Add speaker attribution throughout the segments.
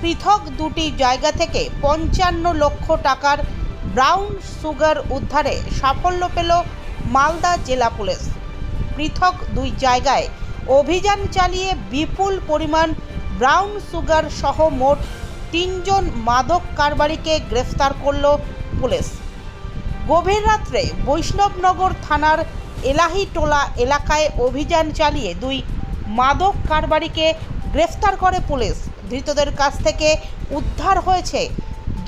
Speaker 1: পৃথক দুটি জায়গা থেকে পঞ্চান্ন লক্ষ টাকার ব্রাউন সুগার উদ্ধারে সাফল্য পেল মালদা জেলা পুলিশ। পৃথক দুই জায়গায় অভিযান চালিয়ে বিপুল পরিমাণ ব্রাউন সুগার সহ মোট তিনজন মাদক কারবারিকে গ্রেফতার করল পুলিশ। গভীর রাত্রে বৈষ্ণবনগর থানার এলাহিটোলা এলাকায় অভিযান চালিয়ে দুই মাদক কারবারিকে গ্রেফতার করে পুলিশ। ধৃতদের কাছ থেকে উদ্ধার হয়েছে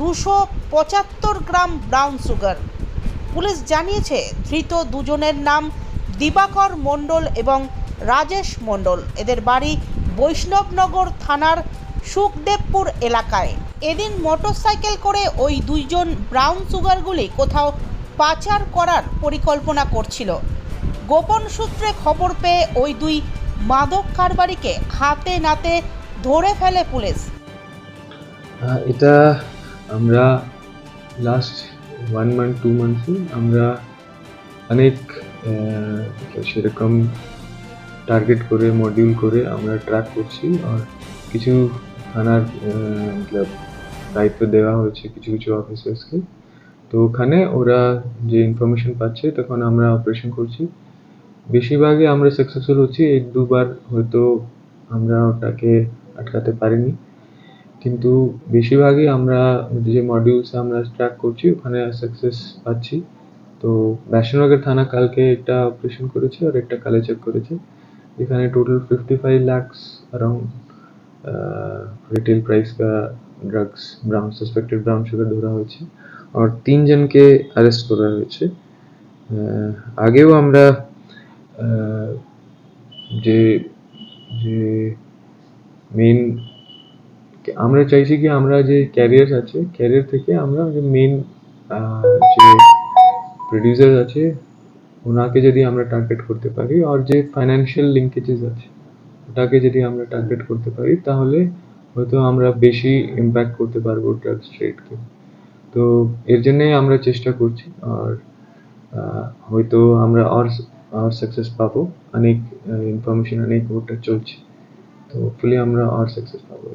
Speaker 1: দুশো পঁচাত্তর গ্রাম ব্রাউন সুগার। পুলিশ জানিয়েছে ধৃত দুজনের নাম দিবাকর মণ্ডল এবং রাজেশ মণ্ডল। এদের বাড়ি বৈষ্ণবনগর থানার সুখদেবপুর এলাকায়। এদিন মোটরসাইকেল করে ওই দুইজন ব্রাউন সুগারগুলি কোথাও পাচার করার পরিকল্পনা করছিল। গোপন সূত্রে খবর পেয়ে ওই দুই মাদক কারবারিকে হাতে নাতে ধরে ফেলে পুলিশ।
Speaker 2: এটা আমরা লাস্ট ওয়ান মান্থ টু মান্থসে আমরা অনেক সেরকম টার্গেট করে মডিউল করে আমরা ট্র্যাক করছি আর কিছু থানার মতলব দায়িত্ব দেওয়া হয়েছে কিছু কিছু অফিসার্সকে তো ওখানে ওরা যে ইনফরমেশন পাচ্ছে তখন আমরা অপারেশন করছি। বেশিরভাগই আমরা সাকসেসফুল হচ্ছি। এক, দুবার হয়তো আমরা ওটাকে আটকাতে পারিনি কিন্তু বেশিরভাগই আমরা যে মডিউলস আমরা ট্র্যাক করছি ওখানে সাকসেস পাচ্ছি তো ব্যাসনগর থানা কালকে একটা অপারেশন করেছে আর একটা কালে চেক করেছে এখানে total fifty five lakhs around retail price का drugs brown suspected brown sugar ধরা হয়েছে আর তিনজনকে অ্যারেস্ট করা হয়েছে আহ, আগেও আমরা আহ, যে যে মেন আমরা চাইছি কি আমরা যে ক্যারিয়ার আছে ক্যারিয়ার থেকে আমরা যে মেন যে প্রডিউসার আছে, ওনাকে যদি আমরা টার্গেট করতে পারি আর যে ফাইন্যান্সিয়াল লিঙ্কেজেস আছে, ওটাকে যদি আমরা টার্গেট করতে পারি, তাহলে হয়তো আমরা বেশি ইম্প্যাক্ট করতে পারব ড্রাগস ট্রেডকে তো এর জন্যই আমরা চেষ্টা করছি আর হয়তো আমরা আর আর সাকসেস পাবো। অনেক ইনফরমেশন অনেক ওটা চলছে। তো হোপফুলি আমরা আর সাকসেস পাবো